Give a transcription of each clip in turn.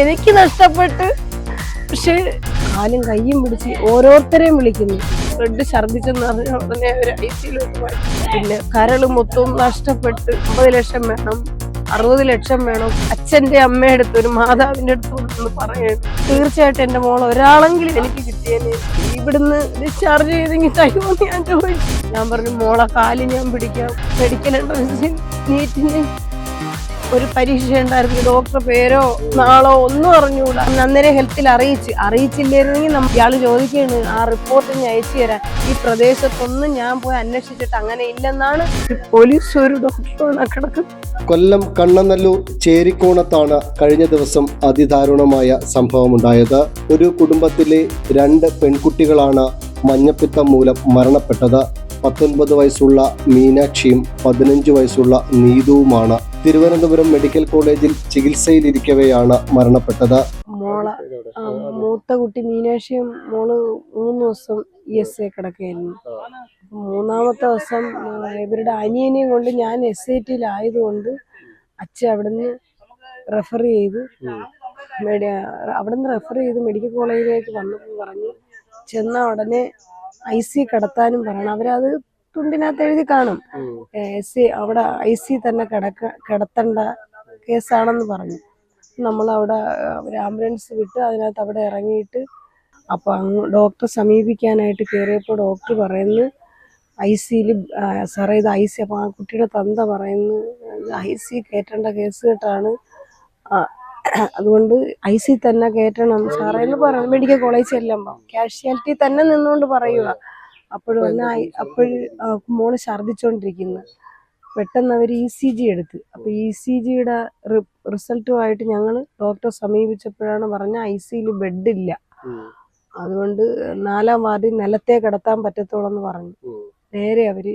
എനിക്ക് നഷ്ടപ്പെട്ട് പക്ഷെ കാലും കയ്യും പിടിച്ച് ഓരോരുത്തരെയും വിളിക്കുന്നു. ബ്ലഡ് ഛർദിച്ചെന്ന് പറഞ്ഞ ഉടനെ ഒരു ഐ സിയിലോട്ട് പോയി. പിന്നെ കരൾ മൊത്തവും നഷ്ടപ്പെട്ട് അമ്പത് ലക്ഷം വേണം അറുപത് ലക്ഷം വേണം. അച്ഛന്റെ അമ്മയുടെ അടുത്ത് ഒരു മാതാവിന്റെ അടുത്ത് ഒന്ന് പറയണം തീർച്ചയായിട്ടും എന്റെ മോൾ ഒരാളെങ്കിലും എനിക്ക് കിട്ടിയേനെ. ഇവിടുന്ന് ഡിസ്ചാർജ് ചെയ്തെങ്കിൽ തരുമോ ഞാൻ ചോദിച്ചു. ഞാൻ പറഞ്ഞു മോളെ കാൽ ഞാൻ പിടിക്കാം. മെഡിക്കൽ എൻട്രൻസ് നീറ്റിന് ഒരു പരീക്ഷ ഉണ്ടായിരുന്നു. ഡോക്ടർ പേരോ നാളോ ഒന്നും അറിഞ്ഞുകൂടാ. അന്ന് അന്നേരം ഹെൽത്തിൽ അറിയിച്ച്. അറിയിച്ചില്ലായിരുന്നെങ്കിൽ നമ്മൾ ഇയാൾ ചോദിക്കുകയാണ് ആ റിപ്പോർട്ട് ഞാൻ അയച്ചു തരാം ഈ പ്രദേശത്തൊന്നും ഞാൻ പോയി അന്വേഷിച്ചിട്ട് അങ്ങനെ ഇല്ലെന്നാണ്? പോലീസ് ഒരു ഡോക്ടറാണ് കിടക്കുന്നത് കൊല്ലം കണ്ണനല്ലൂർ ചേരിക്കോണത്താണ് കഴിഞ്ഞ ദിവസം അതിദാരുണമായ സംഭവമുണ്ടായത്. ഒരു കുടുംബത്തിലെ രണ്ട് പെൺകുട്ടികളാണ് മഞ്ഞപ്പിത്തം മൂലം മരണപ്പെട്ടത്. പത്തൊൻപത് വയസ്സുള്ള മീനാക്ഷിയും പതിനഞ്ച് വയസ്സുള്ള നീതുവുമാണ് തിരുവനന്തപുരം മെഡിക്കൽ കോളേജിൽ ചികിത്സയിലിരിക്കവെയാണ് മരണപ്പെട്ടത്. മോള മൂത്ത കുട്ടി മീനാക്ഷിയും മോൾ മൂന്ന് ദിവസം ഇ എസ് എ കിടക്കുകയായിരുന്നു. മൂന്നാമത്തെ ദിവസം ഇവരുടെ അനിയനെയും കൊണ്ട് ഞാൻ എസ് ഐ ടിയിലായതുകൊണ്ട് അച്ഛൻ അവിടുന്ന് റെഫർ ചെയ്ത്. മെഡി അവിടുന്ന് റെഫർ ചെയ്ത് മെഡിക്കൽ കോളേജിലേക്ക് വന്നപ്പോൾ പറഞ്ഞു ചെന്ന ഉടനെ ഐ സി കടത്താനും പറയണം. അവരത് തുണ്ടിനകത്ത് എഴുതി കാണും. എസ് സി അവിടെ ഐ സി തന്നെ കിടക്ക കിടത്തേണ്ട കേസാണെന്ന് പറഞ്ഞു. നമ്മൾ അവിടെ ഒരു ആംബുലൻസ് വിട്ട് അതിനകത്ത് അവിടെ ഇറങ്ങിയിട്ട് അപ്പോൾ അങ്ങ് ഡോക്ടറെ സമീപിക്കാനായിട്ട് കയറിയപ്പോൾ ഡോക്ടർ പറയുന്നു ഐ സിയിൽ സാറേ ഇത് ഐ സി അപ്പോൾ ആ കുട്ടിയുടെ തന്ത പറയുന്നു ഐ സി കയറ്റേണ്ട കേസ് കേട്ടാണ് അതുകൊണ്ട് ഐ സി തന്നെ കയറ്റണം സാറേ എന്ന് പറയണം മെഡിക്കൽ കോളേജ് ചെല്ലുമ്പോൾ കാഷ്വാലിറ്റി തന്നെ നിന്നുകൊണ്ട് പറയുക അപ്പോഴും തന്നെ അപ്പോഴും മോൾ ഛർദ്ദിച്ചുകൊണ്ടിരിക്കുന്നു പെട്ടെന്ന് അവർ ഇ സി ജി എടുത്ത്. അപ്പോൾ ഇ സി ജിയുടെ റിസൾട്ടുമായിട്ട് ഞങ്ങൾ ഡോക്ടറെ സമീപിച്ചപ്പോഴാണ് പറഞ്ഞ ഐ സിയിൽ ബെഡില്ല. അതുകൊണ്ട് നാലാം വാർഡിൽ നിലത്തെ കിടത്താൻ പറ്റത്തുള്ളെന്ന് പറഞ്ഞു. നേരെ അവർ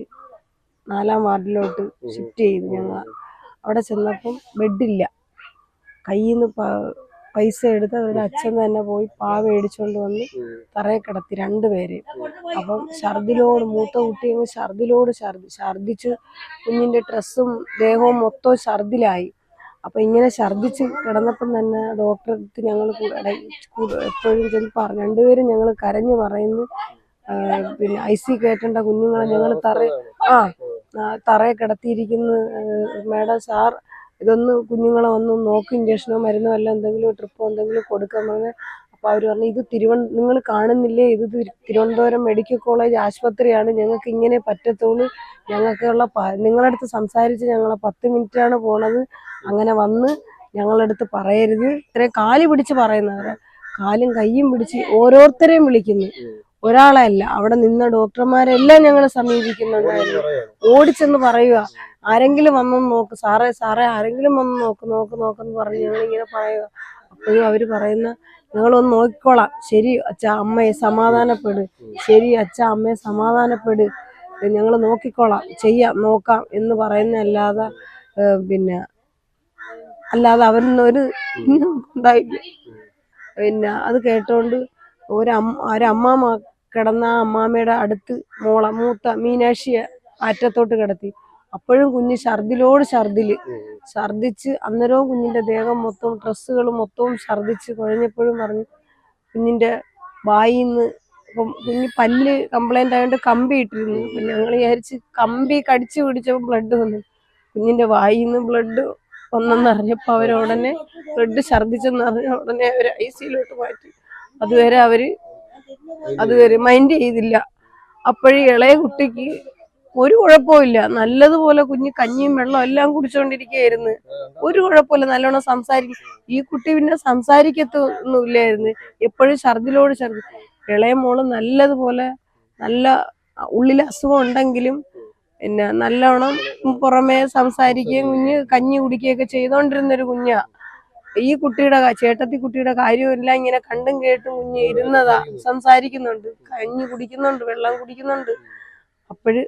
നാലാം വാർഡിലോട്ട് ഷിഫ്റ്റ് ചെയ്തു ഞങ്ങൾ അവിടെ ചെന്നപ്പം ബെഡില്ല. കയ്യിൽ നിന്ന് പൈസ എടുത്ത് അവരുടെ അച്ഛൻ തന്നെ പോയി പാ മേടിച്ചുകൊണ്ട് വന്ന് തറയെ കിടത്തി രണ്ടുപേരെയും അപ്പം ഛർദിലോട് മൂത്ത കുട്ടി ഛർദിലോട് ഛർദി ഛർദിച്ച്. കുഞ്ഞിന്റെ ഡ്രസ്സും ദേഹവും മൊത്തം ഛർദിലായി. അപ്പൊ ഇങ്ങനെ ഛർദിച്ച് കിടന്നപ്പം തന്നെ ഡോക്ടർക്ക് ഞങ്ങൾ എപ്പോഴും ചെന്ന് പറഞ്ഞു രണ്ടുപേരും ഞങ്ങൾ കരഞ്ഞു പറയുന്നു. പിന്നെ ഐ സി കയറ്റേണ്ട കുഞ്ഞുങ്ങളെ ഞങ്ങൾ തറ ആ, തറയെ കിടത്തിയിരിക്കുന്നു. മാഡം സാർ ഇതൊന്ന് കുഞ്ഞുങ്ങളെ ഒന്ന് നോക്ക് ഇഞ്ചക്ഷനോ മരുന്നോ അല്ല എന്തെങ്കിലും ട്രിപ്പോ എന്തെങ്കിലും കൊടുക്കാൻ പറഞ്ഞ് അപ്പോൾ അവർ പറഞ്ഞു ഇത് തിരുവ നിങ്ങൾ കാണുന്നില്ലേ? ഇത് തിരു- തിരുവനന്തപുരം മെഡിക്കൽ കോളേജ് ആശുപത്രിയാണ്. ഞങ്ങൾക്ക് ഇങ്ങനെ പറ്റത്തുള്ളൂ. ഞങ്ങൾക്കുള്ള നിങ്ങളടുത്ത് സംസാരിച്ച് ഞങ്ങളെ പത്ത് മിനിറ്റാണ് പോണത്. അങ്ങനെ വന്ന് ഞങ്ങളുടെ അടുത്ത് പറയരുത്. ഇത്രയും കാൽ പിടിച്ച് പറയുന്നവരെ. കാലും കയ്യും പിടിച്ച് ഓരോരുത്തരെയും വിളിക്കുന്നു. ഒരാളെ അല്ല അവിടെ നിന്ന ഡോക്ടർമാരെല്ലാം ഞങ്ങൾ സമീപിക്കുന്നുണ്ടായിരുന്നു. ഓടിച്ചെന്ന് പറയുക ആരെങ്കിലും വന്നൊന്ന് നോക്ക് സാറേ സാറേ ആരെങ്കിലും വന്ന് നോക്ക് നോക്ക് നോക്കെന്ന് പറഞ്ഞ് ഞങ്ങൾ ഇങ്ങനെ പറയുക. അപ്പോഴും അവർ പറയുന്ന ഞങ്ങളൊന്ന് നോക്കിക്കോളാം. ശരി അച്ഛ അമ്മയെ സമാധാനപ്പെട്. ശരി അച്ഛ അമ്മയെ സമാധാനപ്പെട്. ഞങ്ങൾ നോക്കിക്കോളാം. ചെയ്യാം നോക്കാം എന്ന് പറയുന്ന അല്ലാതെ പിന്നെ അല്ലാതെ അവരിന്നൊരു ഇന്നും ഉണ്ടായില്ല. പിന്നെ അത് കേട്ടോണ്ട് ഒരമ്മ ഒരമ്മാമ കിടന്ന ആ അമ്മാമ്മയുടെ അടുത്ത് മോള മൂത്ത മീനാക്ഷിയെ അറ്റത്തോട്ട് കിടത്തി. അപ്പോഴും കുഞ്ഞ് ഛർദിലോട് ഛർദിൽ. ഛർദിച്ച് അന്നേരവും കുഞ്ഞിന്റെ ദേഹം മൊത്തവും ഡ്രസ്സുകൾ മൊത്തവും ഛർദിച്ച് കുഴഞ്ഞപ്പോഴും പറഞ്ഞു കുഞ്ഞിന്റെ വായിന്ന് ഇപ്പം കുഞ്ഞ് പല്ല് കംപ്ലൈന്റ് ആയതുകൊണ്ട് കമ്പി ഇട്ടിരുന്നു. അപ്പം ഞങ്ങൾ വിചാരിച്ച് കമ്പി കടിച്ചു പിടിച്ചപ്പോൾ ബ്ലഡ് വന്നു. കുഞ്ഞിന്റെ വായിന്ന് ബ്ലഡ് വന്നെന്നറിഞ്ഞപ്പോൾ അവരോടനെ ബ്ലഡ് ഛർദിച്ചെന്നറിഞ്ഞ ഉടനെ അവർ ഐ സിയിലോട്ട് മാറ്റി. അതുവരെ അവർ അതുവരെ മൈൻഡ് ചെയ്തില്ല. അപ്പോഴേ ഇളയ കുട്ടിക്ക് ഒരു കുഴപ്പമില്ല നല്ലതുപോലെ കുഞ്ഞ് കഞ്ഞിയും വെള്ളം എല്ലാം കുടിച്ചോണ്ടിരിക്കുകയായിരുന്നു. ഒരു കുഴപ്പമില്ല നല്ലോണം സംസാരിക്കും ഈ കുട്ടി പിന്നെ സംസാരിക്കത്തൊന്നുമില്ലായിരുന്നു. എപ്പോഴും ഛർദിലോട് ഛർദി. ഇളയ മോൾ നല്ലതുപോലെ നല്ല ഉള്ളിൽ അസുഖം ഉണ്ടെങ്കിലും പിന്നെ നല്ലോണം പുറമേ സംസാരിക്കുകയും കുഞ്ഞ് കഞ്ഞി കുടിക്കുകയൊക്കെ ചെയ്തോണ്ടിരുന്നൊരു കുഞ്ഞാ. ഈ കുട്ടിയുടെ ചേട്ടത്തി കുട്ടിയുടെ കാര്യമെല്ലാം ഇങ്ങനെ കണ്ടും കേട്ടും കുഞ്ഞ് ഇരുന്നതാ സംസാരിക്കുന്നുണ്ട്. കഞ്ഞി കുടിക്കുന്നുണ്ട് വെള്ളം കുടിക്കുന്നുണ്ട്. അപ്പോഴ്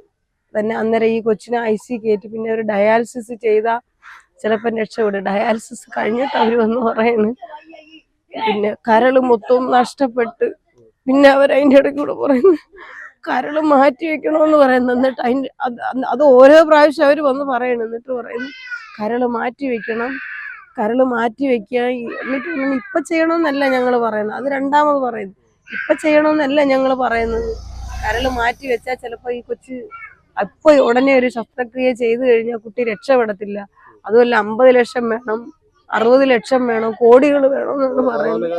തന്നെ അന്നേരം ഈ കൊച്ചിനെ ഐ സി കയറ്റി. പിന്നെ ഒരു ഡയാലിസിസ് ചെയ്താൽ ചിലപ്പം രക്ഷപ്പെടും. ഡയാലിസിസ് കഴിഞ്ഞിട്ട് അവർ വന്ന് പറയുന്നു പിന്നെ കരൾ മൊത്തവും നഷ്ടപ്പെട്ട് പിന്നെ അവർ അതിന്റെ ഇടയ്ക്ക് കൂടെ പറയുന്നു കരൾ മാറ്റി വെക്കണമെന്ന് പറയുന്നു. എന്നിട്ട് അതിന്റെ അത് അത് അത് ഓരോ പ്രാവശ്യം അവർ വന്ന് പറയണം. എന്നിട്ട് പറയുന്നു കരൾ മാറ്റി വെക്കണം. കരൾ മാറ്റി വെക്കുക എന്നിട്ട് ഇപ്പൊ ചെയ്യണമെന്നല്ല ഞങ്ങൾ പറയുന്നത്. അത് രണ്ടാമത് പറയുന്നത്. ഇപ്പൊ ചെയ്യണമെന്നല്ല ഞങ്ങൾ പറയുന്നത്. കരൾ മാറ്റി വെച്ചാൽ ചിലപ്പോ ഈ കൊച്ച് അപ്പൊ ഉടനെ ഒരു ശസ്ത്രക്രിയ ചെയ്തു കഴിഞ്ഞാൽ കുട്ടി രക്ഷപ്പെടത്തില്ല. അതുമല്ല അമ്പത് ലക്ഷം വേണം അറുപത് ലക്ഷം വേണം കോടികൾ വേണം എന്നാണ് പറയുന്നത്.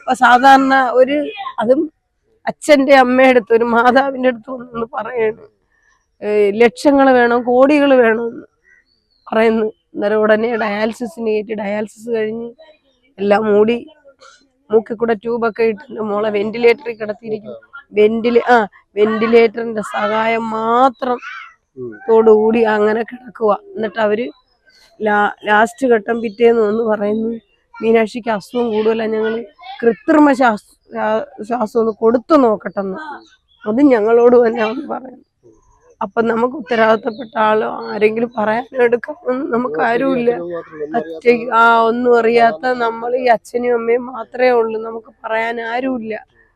അപ്പൊ സാധാരണ ഒരു അതും അച്ഛന്റെ അമ്മയുടെ അടുത്ത് ഒരു മാതാവിന്റെ അടുത്ത് ഒന്ന് പറയാണ്. ലക്ഷങ്ങൾ വേണം കോടികൾ വേണം പറയുന്നു അന്നേരം ഉടനെ ഡയാലിസിസിന് കയറ്റി ഡയാലിസിസ് കഴിഞ്ഞ് എല്ലാം മൂടി മൂക്കിൽ കൂടെ ട്യൂബൊക്കെ ഇട്ട് മോളെ വെന്റിലേറ്ററിൽ കിടത്തിയിരിക്കും വെന്റിലേ ആ വെന്റിലേറ്ററിന്റെ സഹായം മാത്രം തോടുകൂടി അങ്ങനെ കിടക്കുക എന്നിട്ട് അവർ ലാസ്റ്റ് ഘട്ടം പിറ്റേന്ന് വന്ന് പറയുന്നു മീനാക്ഷിക്ക് അസുഖം കൂടുതല ഞങ്ങൾ കൃത്രിമ ശ്വാസ ഒന്ന് കൊടുത്തു നോക്കട്ടെന്ന്. അത് ഞങ്ങളോട് തന്നെ പറയുന്നു. അപ്പൊ നമുക്ക് ഉത്തരവാദിത്തപ്പെട്ട ആളോ ആരെങ്കിലും പറയാനെടുക്കാൻ നമുക്ക് ആരുമില്ല. ഒറ്റയ്ക്ക് ആ ഒന്നും അറിയാത്ത നമ്മൾ ഈ അച്ഛനും അമ്മയും മാത്രമേ ഉള്ളൂ. നമുക്ക് പറയാൻ ആരുമില്ല.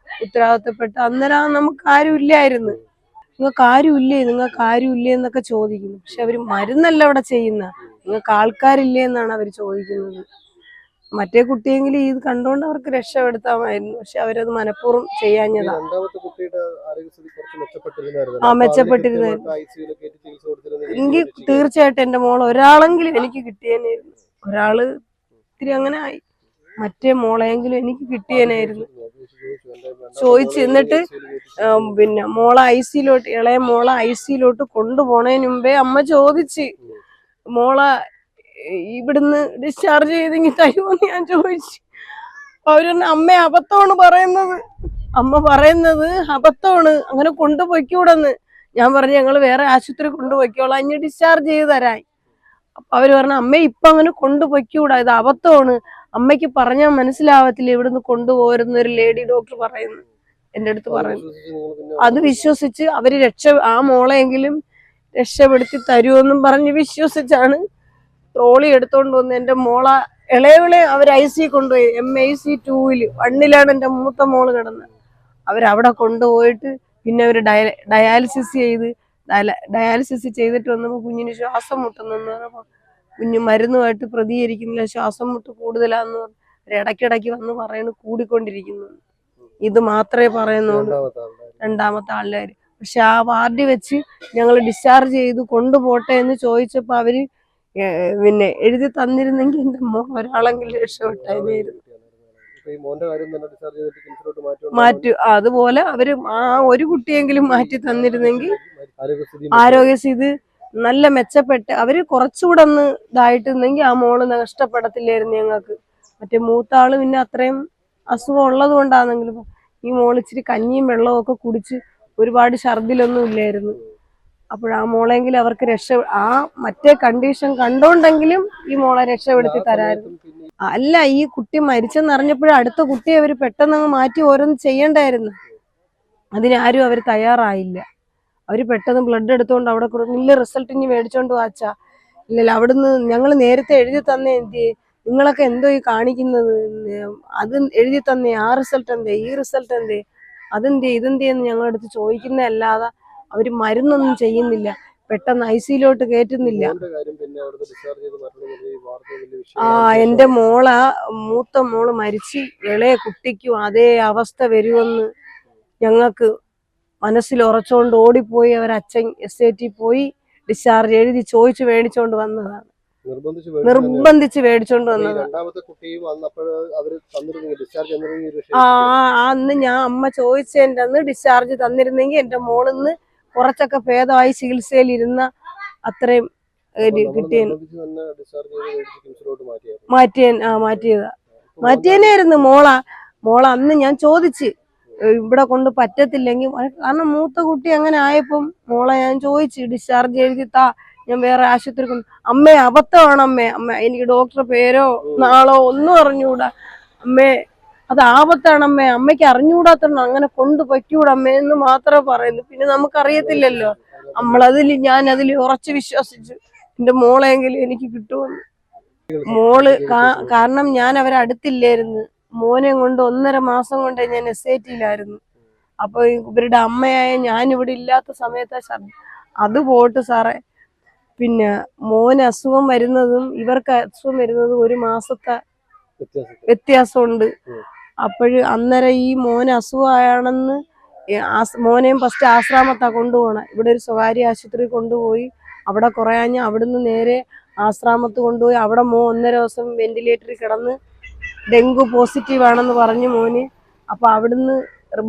ഉത്തരവാദിത്തപ്പെട്ട അന്നേരം നമുക്ക് ആരുമില്ലായിരുന്നു. നിങ്ങൾക്ക് ആരുമില്ലേ? നിങ്ങൾക്ക് ആരുമില്ലേ എന്നൊക്കെ ചോദിക്കുന്നു. പക്ഷെ അവർ മരുന്നല്ല അവിടെ ചെയ്യുന്ന നിങ്ങൾക്ക് ആൾക്കാരില്ലേ എന്നാണ് അവർ ചോദിക്കുന്നത്. മറ്റേ കുട്ടിയെങ്കിലും ഇത് കണ്ടുകൊണ്ട് അവർക്ക് രക്ഷപ്പെടുത്താമായിരുന്നു. പക്ഷെ അവരത് മനഃപൂർവം ചെയ്യാഞ്ഞതാണ് ആ, മെച്ചപ്പെട്ടിരുന്നായിരുന്നു. എനിക്ക് തീർച്ചയായിട്ടും എന്റെ മോൾ ഒരാളെങ്കിലും എനിക്ക് കിട്ടിയേനായിരുന്നു. ഒരാൾ ഇത്തിരി അങ്ങനെ ആയി. മറ്റേ മോളെങ്കിലും എനിക്ക് കിട്ടിയേനായിരുന്നു. ചോദിച്ചു എന്നിട്ട് പിന്നെ മോളെ ഐ സിയിലോട്ട് ഇളയ മോളെ ഐ സിയിലോട്ട് കൊണ്ടുപോണതിന് മുമ്പേ അമ്മ ചോദിച്ച് മോളെ ഇവിടുന്ന് ഡിസ്ചാർജ് ചെയ്തെങ്കിൽ തരുമോന്ന് ഞാൻ ചോദിച്ചു. അവർ അമ്മ അബദ്ധമാണ് പറയുന്നത്. അമ്മ പറയുന്നത് അബദ്ധമാണ്. അങ്ങനെ കൊണ്ടുപോയിക്കൂടെന്ന്. ഞാൻ പറഞ്ഞു ഞങ്ങൾ വേറെ ആശുപത്രി കൊണ്ടുപോയിക്കോളാം. ഇനി ഡിസ്ചാർജ് ചെയ്ത് തരാൻ. അപ്പൊ അവർ പറഞ്ഞു അമ്മ ഇപ്പൊ അങ്ങനെ കൊണ്ടുപോയിക്കൂടാ. ഇത് അബദ്ധമാണ്. അമ്മയ്ക്ക് പറഞ്ഞാൽ മനസ്സിലാവത്തില്ല ഇവിടുന്ന് കൊണ്ടുപോരുന്ന ഒരു ലേഡി ഡോക്ടർ പറയുന്നു. എന്റെ അടുത്ത് പറയുന്നു. അത് വിശ്വസിച്ച് അവർ രക്ഷ ആ മോളെങ്കിലും രക്ഷപ്പെടുത്തി തരുമെന്നും പറഞ്ഞ് വിശ്വസിച്ചാണ് ട്രോളി എടുത്തോണ്ട് വന്ന് എന്റെ മോള ഇളയവിളെ അവർ ഐ സി കൊണ്ടുപോയി എം ഐ സി ടൂവിൽ വണ്ണിലാണ് എന്റെ മൂത്ത മോൾ കിടന്നത് അവരവിടെ കൊണ്ടുപോയിട്ട് പിന്നെ അവർ ഡയ ഡയാലിസിസ് ചെയ്ത് ഡയാലിസിസ് ചെയ്തിട്ട് വന്നപ്പോൾ കുഞ്ഞിന് ശ്വാസം മുട്ടുന്നെന്ന് പറഞ്ഞപ്പോൾ കുഞ്ഞ് മരുന്നുമായിട്ട് പ്രതികരിക്കുന്നില്ല ശ്വാസം മുട്ട് കൂടുതലാന്ന് പറഞ്ഞു ഇടയ്ക്കിടയ്ക്ക് വന്ന് പറയുന്നു കൂടിക്കൊണ്ടിരിക്കുന്നു. ഇത് മാത്രമേ പറയുന്നുള്ളൂ. രണ്ടാമത്തെ ആളുകാർ പക്ഷെ ആ വാർഡിൽ വെച്ച് ഞങ്ങൾ ഡിസ്ചാർജ് ചെയ്ത് കൊണ്ടുപോട്ടെ എന്ന് ചോദിച്ചപ്പോൾ അവർ പിന്നെ എഴുതി തന്നിരുന്നെങ്കിൽ എന്റെ മോൻ ഒരാളെങ്കിലും രക്ഷപ്പെട്ടായിരുന്നു മാറ്റു അതുപോലെ അവർ ആ ഒരു കുട്ടിയെങ്കിലും മാറ്റി തന്നിരുന്നെങ്കിൽ ആരോഗ്യസ്ഥിതി നല്ല മെച്ചപ്പെട്ട് അവർ കുറച്ചുകൂടെ ഒന്ന് ഇതായിട്ടുണ്ടെങ്കിൽ ആ മോൾ നഷ്ടപ്പെടത്തില്ലായിരുന്നു ഞങ്ങൾക്ക്. മറ്റേ മൂത്ത ആൾ പിന്നെ അത്രയും അസുഖം ഉള്ളത് കൊണ്ടാണെങ്കിലും ഈ മോൾ ഇച്ചിരി കഞ്ഞിയും വെള്ളവും ഒക്കെ കുടിച്ച് ഒരുപാട് ഛർദിലൊന്നും ഇല്ലായിരുന്നു. അപ്പോൾ ആ മോളെങ്കിലും അവർക്ക് രക്ഷ ആ മറ്റേ കണ്ടീഷൻ കണ്ടോണ്ടെങ്കിലും ഈ മോളെ രക്ഷപ്പെടുത്തി തരായിരുന്നു അല്ല ഈ കുട്ടി മരിച്ചെന്ന് അറിഞ്ഞപ്പോഴും അടുത്ത കുട്ടിയെ അവർ പെട്ടെന്ന് അങ്ങ് മാറ്റി ഓരോന്ന് ചെയ്യണ്ടായിരുന്നു. അതിനാരും അവർ തയ്യാറായില്ല. അവർ പെട്ടെന്ന് ബ്ലഡ് എടുത്തുകൊണ്ട് അവിടെ നല്ല റിസൾട്ട് ഇനി മേടിച്ചോണ്ട് വാച്ചാ ഇല്ലല്ല അവിടുന്ന് ഞങ്ങൾ നേരത്തെ എഴുതി തന്നെ എന്ത് നിങ്ങളൊക്കെ എന്തോ ഈ കാണിക്കുന്നത്? അത് എഴുതി തന്നെ ആ റിസൾട്ട് എന്തേ? ഈ റിസൾട്ട് എന്തേ? അതെന്തേ? ഇതെന്തേ എന്ന് ഞങ്ങളടുത്ത് ചോദിക്കുന്നതല്ലാതെ അവർ മരുന്നൊന്നും ചെയ്യുന്നില്ല. പെട്ടെന്ന് ഐ സിയിലോട്ട് കയറ്റുന്നില്ല ആ എന്റെ എന്റെ മോള മൂത്ത മോൾ മരിച്ച് ഇളയ കുട്ടിക്കും അതേ അവസ്ഥ വരുമെന്ന് ഞങ്ങൾക്ക് മനസ്സിൽ ഉറച്ചുകൊണ്ട് ഓടിപ്പോയി. അവരച്ഛൻ എസ് ഐ ടി പോയി ഡിസ്ചാർജ് എഴുതി ചോദിച്ചു മേടിച്ചോണ്ട് വന്നതാണ്. നിർബന്ധിച്ച് മേടിച്ചോണ്ട് വന്നത് ആ അന്ന് ഞാൻ അമ്മ ചോദിച്ചതിന്റെ അന്ന് ഡിസ്ചാർജ് തന്നിരുന്നെങ്കിൽ എന്റെ മോളിന്ന് കുറച്ചൊക്കെ ഭേദമായി ചികിത്സയിൽ ഇരുന്ന അത്രയും കിട്ടിയ മാറ്റിയ ആ മാറ്റിയതാ. മാറ്റിയനായിരുന്നു മോള. മോള അന്ന് ഞാൻ ചോദിച്ച്. ഇവിടെ കൊണ്ട് പറ്റത്തില്ലെങ്കിൽ കാരണം മൂത്ത കുട്ടി അങ്ങനെ ആയപ്പം മോളെ ഞാൻ ചോദിച്ച് ഡിസ്ചാർജ് എഴുതി താ ഞാൻ വേറെ ആശുപത്രി കൊണ്ട് അമ്മേ അബദ്ധമാണ് അമ്മേ. അമ്മ എനിക്ക് ഡോക്ടറെ പേരോ നാളോ ഒന്നും അറിഞ്ഞൂടാ. അമ്മേ അത് ആപത്താണ് അമ്മേ അമ്മയ്ക്ക് അറിഞ്ഞുകൂടാത്തണം അങ്ങനെ കൊണ്ട് പറ്റൂടമ്മേ എന്ന് മാത്രമേ പറയുന്നു. പിന്നെ നമുക്കറിയത്തില്ലല്ലോ. നമ്മളതിൽ ഞാൻ അതിൽ ഉറച്ചു വിശ്വസിച്ചു. എന്റെ മോളെങ്കിലും എനിക്ക് കിട്ടുമെന്ന് മോൾ കാരണം ഞാൻ അവരെ അടുത്തില്ലായിരുന്നു. മോനെ കൊണ്ട് ഒന്നര മാസം കൊണ്ട് ഞാൻ എസ് ഐ ടിയിലായിരുന്നു അപ്പൊ ഇവരുടെ അമ്മയായ ഞാൻ ഇവിടെ ഇല്ലാത്ത സമയത്ത് അത് പോട്ട് സാറേ. പിന്നെ മോന് അസുഖം വരുന്നതും ഇവർക്ക് അസുഖം വരുന്നതും ഒരു മാസത്തെ വ്യത്യാസം. വ്യത്യാസമുണ്ട്. ഉം. അപ്പോഴ് അന്നേരം ഈ മോന് അസുഖമാണെന്ന് മോനെയും ഫസ്റ്റ് ആശ്രാമത്താ കൊണ്ടുപോകണം ഇവിടെ ഒരു സ്വകാര്യ ആശുപത്രി കൊണ്ടുപോയി അവിടെ കുറയാഞ്ഞ് അവിടുന്ന് നേരെ ആശ്രാമത്ത് കൊണ്ടുപോയി അവിടെ മോ ഒന്നര ദിവസം വെന്റിലേറ്ററിൽ കിടന്ന് ഡെങ്കു പോസിറ്റീവ് ആണെന്ന് പറഞ്ഞു മോന് അപ്പൊ അവിടുന്ന്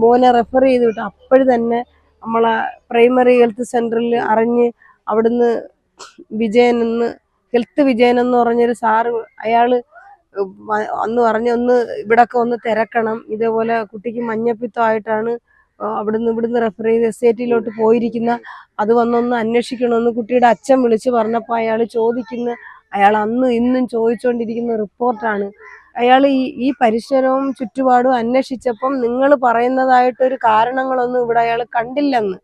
മോനെ റെഫർ ചെയ്ത് വിട്ടു അപ്പോഴ് തന്നെ നമ്മളെ പ്രൈമറി ഹെൽത്ത് സെന്ററിൽ അറിഞ്ഞ് അവിടുന്ന് വിജയൻ എന്ന് ഹെൽത്ത് വിജയൻ എന്ന് പറഞ്ഞൊരു സാറ് അയാൾ വ- അന്ന് പറഞ്ഞു ഒന്ന് ഇവിടൊക്കെ ഒന്ന് തിരക്കണം. ഇതേപോലെ കുട്ടിക്ക് മഞ്ഞപ്പിത്തമായിട്ടാണ് അവിടുന്ന് ഇവിടുന്ന് റെഫർ ചെയ്ത് എസ്റ്റേറ്റിലോട്ട് പോയിരിക്കുന്ന. അത് വന്നൊന്ന് അന്വേഷിക്കണമെന്ന് കുട്ടിയുടെ അച്ഛൻ വിളിച്ച് പറഞ്ഞപ്പോൾ അയാൾ ചോദിക്കുന്ന അയാൾ അന്ന് ഇന്നും ചോദിച്ചുകൊണ്ടിരിക്കുന്ന റിപ്പോർട്ടാണ്. അയാൾ ഈ ഈ പരിസരവും ചുറ്റുപാടും അന്വേഷിച്ചപ്പം നിങ്ങൾ പറയുന്നതായിട്ടൊരു കാരണങ്ങളൊന്നും ഇവിടെ അയാൾ കണ്ടില്ലെന്ന്.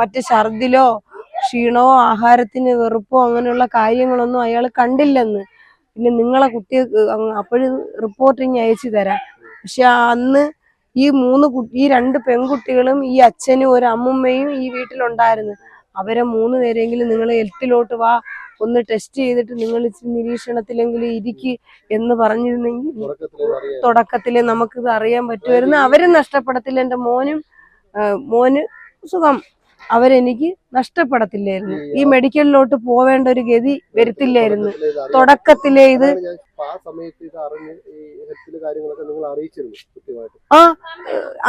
മറ്റ് ഛർദിലോ ക്ഷീണമോ ആഹാരത്തിന് വെറുപ്പോ അങ്ങനെയുള്ള കാര്യങ്ങളൊന്നും അയാൾ കണ്ടില്ലെന്ന്. പിന്നെ നിങ്ങളെ കുട്ടിയെ അപ്പോഴും റിപ്പോർട്ടിങ് ഇനി അയച്ചു തരാം. പക്ഷെ അന്ന് ഈ മൂന്ന് കുട്ടി ഈ രണ്ട് പെൺകുട്ടികളും ഈ അച്ഛനും ഒരു അമ്മുമ്മയും ഈ വീട്ടിലുണ്ടായിരുന്നു. അവരെ മൂന്ന് പേരെങ്കിലും നിങ്ങൾ ഹെൽത്തിലോട്ട് വാ ഒന്ന് ടെസ്റ്റ് ചെയ്തിട്ട് നിങ്ങൾ നിരീക്ഷണത്തിലെങ്കിലും ഇരിക്ക് എന്ന് പറഞ്ഞിരുന്നെങ്കിൽ തുടക്കത്തിൽ നമുക്കിത് അറിയാൻ പറ്റുമായിരുന്നു. അവരും നഷ്ടപ്പെടത്തില്ല. എന്റെ മോനും മോന് സുഖം. അവരെനിക്ക് നഷ്ടപ്പെടത്തില്ലായിരുന്നു. ഈ മെഡിക്കലിലോട്ട് പോവേണ്ട ഒരു ഗതി വരുത്തില്ലായിരുന്നു. തുടക്കത്തിലെ ഇത് ആ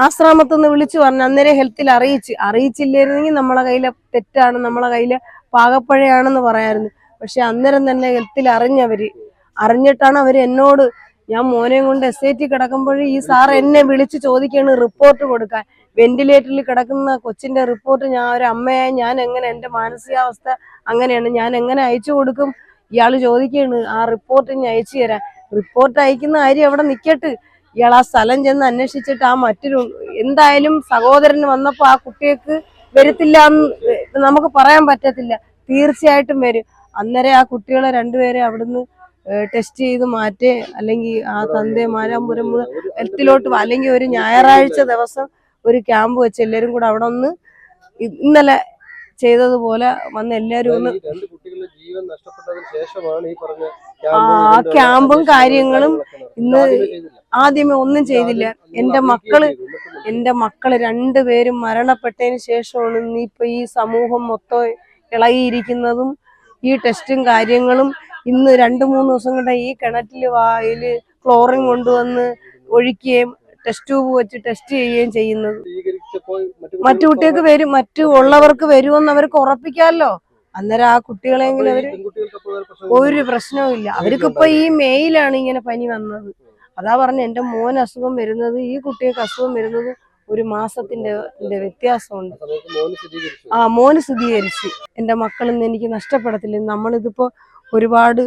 ആശ്രമത്തിൽ നിന്ന് വിളിച്ചു പറഞ്ഞു. അന്നേരം ഹെൽത്തിൽ അറിയിച്ച്. അറിയിച്ചില്ലായിരുന്നെങ്കിൽ നമ്മളെ കയ്യിലെ തെറ്റാണ് നമ്മളെ കയ്യിലെ പാകപ്പഴയാണെന്ന് പറയായിരുന്നു. പക്ഷെ അന്നേരം തന്നെ ഹെൽത്തിൽ അറിഞ്ഞവര് അറിഞ്ഞിട്ടാണ് അവർ എന്നോട് ഞാൻ മോനെയും കൊണ്ട് എസ് ഐ ടി കിടക്കുമ്പോൾ ഈ സാർ എന്നെ വിളിച്ച് ചോദിക്കാണ് റിപ്പോർട്ട് കൊടുക്കാൻ. വെന്റിലേറ്ററിൽ കിടക്കുന്ന കൊച്ചിന്റെ റിപ്പോർട്ട് ഞാൻ ഒരു അമ്മയായി ഞാൻ എങ്ങനെ എന്റെ മാനസികാവസ്ഥ അങ്ങനെയാണ് ഞാൻ എങ്ങനെ അയച്ചു കൊടുക്കും? ഇയാൾ ചോദിക്കുകയാണ് ആ റിപ്പോർട്ട് ഇനി അയച്ചു തരാം. റിപ്പോർട്ട് അയക്കുന്ന കാര്യം അവിടെ നിൽക്കട്ട് ഇയാൾ ആ സ്ഥലം ചെന്ന് അന്വേഷിച്ചിട്ട് ആ മറ്റൊരു എന്തായാലും സഹോദരന് വന്നപ്പോൾ ആ കുട്ടികൾക്ക് വരത്തില്ല എന്ന് നമുക്ക് പറയാൻ പറ്റത്തില്ല. തീർച്ചയായിട്ടും വരും. അന്നേരം ആ കുട്ടികളെ രണ്ടുപേരെ അവിടുന്ന് ടെസ്റ്റ് ചെയ്ത് മാറ്റേ. അല്ലെങ്കിൽ ആ തന്തേ മാരാമ്പുരം മുതൽ ഹെൽത്തിലോട്ട് അല്ലെങ്കിൽ ഒരു ഞായറാഴ്ച ദിവസം ഒരു ക്യാമ്പ് വെച്ച് എല്ലാവരും കൂടെ അവിടെ ഒന്ന് ഇന്നലെ ചെയ്തതുപോലെ വന്ന് എല്ലാരും ഒന്ന് ആ ക്യാമ്പും കാര്യങ്ങളും ഇന്ന് ആദ്യമേ ഒന്നും ചെയ്തില്ല. എന്റെ മക്കൾ എന്റെ മക്കൾ രണ്ടുപേരും മരണപ്പെട്ടതിന് ശേഷമാണ് ഇന്നിപ്പോ ഈ സമൂഹം മൊത്തം ഇളകിയിരിക്കുന്നതും ഈ ടെസ്റ്റും കാര്യങ്ങളും ഇന്ന് രണ്ടു മൂന്ന് ദിവസം കൊണ്ട് ഈ കിണറ്റിൽ വായിൽ ക്ലോറിൻ കൊണ്ടുവന്ന് ഒഴിക്കുകയും ടെസ്റ്റ് ട്യൂബ് വെച്ച് ടെസ്റ്റ് ചെയ്യുകയും ചെയ്യുന്നത്. മറ്റു കുട്ടികൾക്ക് വരും മറ്റു ഉള്ളവർക്ക് വരുമെന്ന് അവർക്ക് ഉറപ്പിക്കാമല്ലോ. അന്നേരം ആ കുട്ടികളെങ്കിലും അവർ ഒരു പ്രശ്നവും ഇല്ല. അവർക്കിപ്പോ ഈ മെയിലാണ് ഇങ്ങനെ പനി വന്നത്. അതാ പറഞ്ഞ എന്റെ മോൻ അസുഖം വരുന്നത് ഈ കുട്ടികൾക്ക് അസുഖം വരുന്നത് ഒരു മാസത്തിന്റെ ന്റെ വ്യത്യാസമുണ്ട്. ആ മോന് സ്ഥിരീകരിച്ച്. എന്റെ മക്കളൊന്നും എനിക്ക് നഷ്ടപ്പെടത്തില്ല. നമ്മളിതിപ്പോ ഒരുപാട്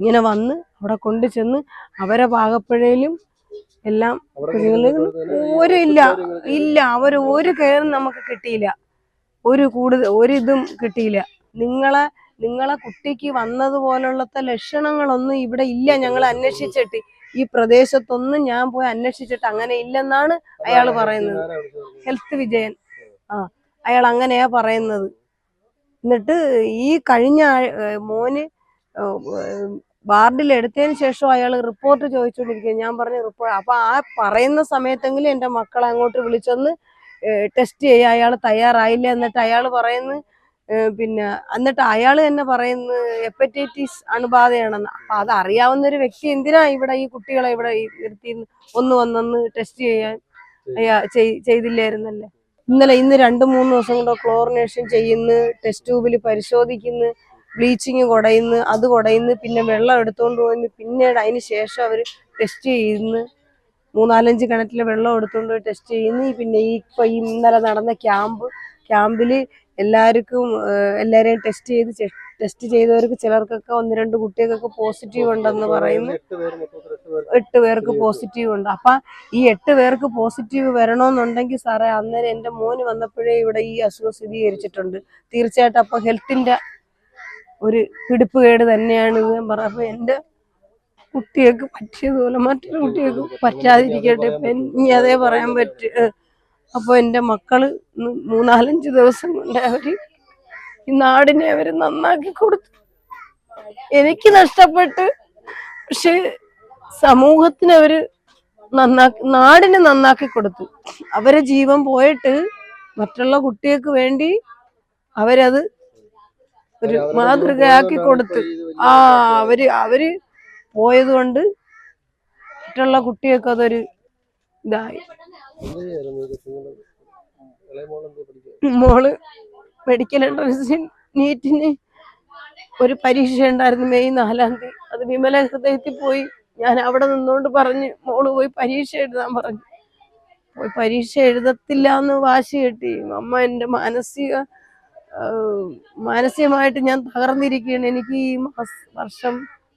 ഇങ്ങനെ വന്ന് അവിടെ കൊണ്ടു ചെന്ന് അവരെ പാകപ്പഴയിലും എല്ലാം ഈ ഒരു ഇല്ല ഇല്ല അവർ ഒരു കെയറും നമുക്ക് കിട്ടിയില്ല. ഒരു കൂടുതൽ ഒരിതും കിട്ടിയില്ല. നിങ്ങളെ നിങ്ങളെ കുട്ടിക്ക് വന്നതുപോലുള്ളത്തെ ലക്ഷണങ്ങളൊന്നും ഇവിടെ ഇല്ല. ഞങ്ങൾ അന്വേഷിച്ചിട്ട് ഈ പ്രദേശത്തൊന്നും ഞാൻ പോയി അന്വേഷിച്ചിട്ട് അങ്ങനെ ഇല്ലെന്നാണ് അയാൾ പറയുന്നത്. ഹെൽത്ത് വിജയൻ. ആ അയാൾ അങ്ങനെയാ പറയുന്നത്. എന്നിട്ട് ഈ കഴിഞ്ഞ മോന് വാർഡിൽ എടുത്തതിന് ശേഷം അയാൾ റിപ്പോർട്ട് ചോദിച്ചുകൊണ്ടിരിക്കുക ഞാൻ പറഞ്ഞു റിപ്പോർട്ട്. അപ്പൊ ആ പറയുന്ന സമയത്തെങ്കിലും എന്റെ മക്കളെ അങ്ങോട്ട് വിളിച്ചൊന്ന് ടെസ്റ്റ് ചെയ്യുക അയാൾ തയ്യാറായില്ല എന്നിട്ട് അയാൾ പറയുന്നു പിന്നെ എന്നിട്ട് അയാൾ തന്നെ പറയുന്നു ഹെപ്പറ്റൈറ്റിസ് അണുബാധയാണെന്ന്. അപ്പൊ അത് അറിയാവുന്ന ഒരു വ്യക്തി എന്തിനാ ഇവിടെ ഈ കുട്ടികളെ ഇവിടെ നിർത്തി ഒന്ന് വന്നൊന്ന് ടെസ്റ്റ് ചെയ്യാൻ ചെയ്തില്ലായിരുന്നല്ലേ? ഇന്നലെ ഇന്ന് രണ്ട് മൂന്ന് ദിവസം കൊണ്ട് ക്ലോറിനേഷൻ ചെയ്യുന്നു ടെസ്റ്റ് ട്യൂബിൽ പരിശോധിക്കുന്നു ബ്ലീച്ചിങ് കുടയുന്നു അത് കുടയുന്നു പിന്നെ വെള്ളം എടുത്തുകൊണ്ട് പോയിന്ന് പിന്നീട് അതിന് ശേഷം അവർ ടെസ്റ്റ് ചെയ്യുന്നു. മൂന്നാലഞ്ച് കിണറ്റിലെ വെള്ളം എടുത്തുകൊണ്ട് പോയി ടെസ്റ്റ് ചെയ്യുന്നു. പിന്നെ ഈ ഇപ്പൊ ഇന്നലെ നടന്ന ക്യാമ്പ് ക്യാമ്പിൽ എല്ലാവർക്കും എല്ലാവരെയും ടെസ്റ്റ് ചെയ്ത് ടെസ്റ്റ് ചെയ്തവർക്ക് ചിലർക്കൊക്കെ ഒന്ന് രണ്ട് കുട്ടികൾക്കൊക്കെ പോസിറ്റീവ് ഉണ്ടെന്ന് പറയുന്നു. എട്ട് പേർക്ക് പോസിറ്റീവ് ഉണ്ട്. അപ്പൊ ഈ എട്ട് പേർക്ക് പോസിറ്റീവ് വരണമെന്നുണ്ടെങ്കിൽ സാറേ അന്നേരം എന്റെ മോന് വന്നപ്പോഴേ ഇവിടെ ഈ അസുഖം സ്ഥിരീകരിച്ചിട്ടുണ്ട്. തീർച്ചയായിട്ടും അപ്പൊ ഹെൽത്തിന്റെ ഒരു പിടിപ്പുകേട് തന്നെയാണ് ഞാൻ പറഞ്ഞ അപ്പൊ എന്റെ കുട്ടികൾക്ക് പറ്റിയതുപോലെ മറ്റൊരു കുട്ടികൾക്ക് പറ്റാതിരിക്കട്ടെ. ഇപ്പൊ ഇനി അതേ പറയാൻ പറ്റൂ അപ്പൊ എന്റെ മക്കൾ മൂന്നാലഞ്ച് ദിവസം കൊണ്ട് അവർ ഈ നാടിനെ അവർ നന്നാക്കി കൊടുത്തു. എനിക്ക് നഷ്ടപ്പെട്ട് പക്ഷെ സമൂഹത്തിന് അവർ നന്നാക്കി നാടിനെ നന്നാക്കി കൊടുത്തു. അവരെ ജീവൻ പോയിട്ട് മറ്റുള്ള കുട്ടികൾക്ക് വേണ്ടി അവരത് ഒരു മാതൃകയാക്കി കൊടുത്തു ആ അവർ അവർ പോയത് കൊണ്ട് മറ്റുള്ള കുട്ടിയൊക്കെ അതൊരു ഇതായി. മോൾ മെഡിക്കൽ എൻട്രൻസ് നീറ്റിന് ഒരു പരീക്ഷ ഉണ്ടായിരുന്നു മെയ് നാലാം തീയതി. അത് വിമല ഹൃദയത്തിൽ പോയി. ഞാൻ അവിടെ നിന്നുകൊണ്ട് പറഞ്ഞ് മോൾ പോയി പരീക്ഷ എഴുതാൻ പറഞ്ഞു. പോയി പരീക്ഷ എഴുതത്തില്ല എന്ന് വാശി കെട്ടി. അമ്മ എന്റെ മാനസിക മാനസികമായിട്ട് ഞാൻ തകർന്നിരിക്കുകയാണ്. എനിക്ക് ഈ മാസ വർഷം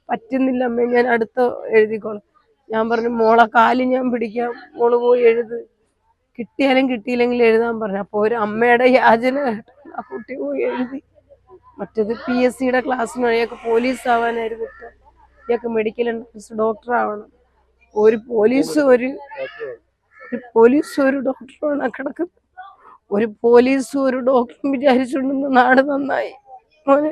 പറ്റുന്നില്ല അമ്മേ. ഞാൻ അടുത്ത എഴുതിക്കോളാം. ഞാൻ പറഞ്ഞു മോളെ കാൽ ഞാൻ പിടിക്കാം. മോൾ പോയി എഴുത്. കിട്ടിയാലും കിട്ടിയില്ലെങ്കിലും എഴുതാൻ പറഞ്ഞു. അപ്പോൾ ഒരു അമ്മയുടെ യാചന ആ കുട്ടി പോയി എഴുതി. മറ്റേത് പി എസ് സിയുടെ ക്ലാസ്സിന് അയാൾക്ക് പോലീസ് ആവാനായിരുന്നു ഇഷ്ടം. ഇയാൾക്ക് മെഡിക്കൽ എൻട്രൻസ് ഡോക്ടർ ആവണം. ഒരു പോലീസ് ഒരു പോലീസ് ഒരു ഡോക്ടറാണ് കിടക്കുന്നത്. ഒരു പോലീസും ഒരു ഡോക്ടറും വിചാരിച്ചുകൊണ്ടിരുന്ന നാട് നന്നായി. മോനെ.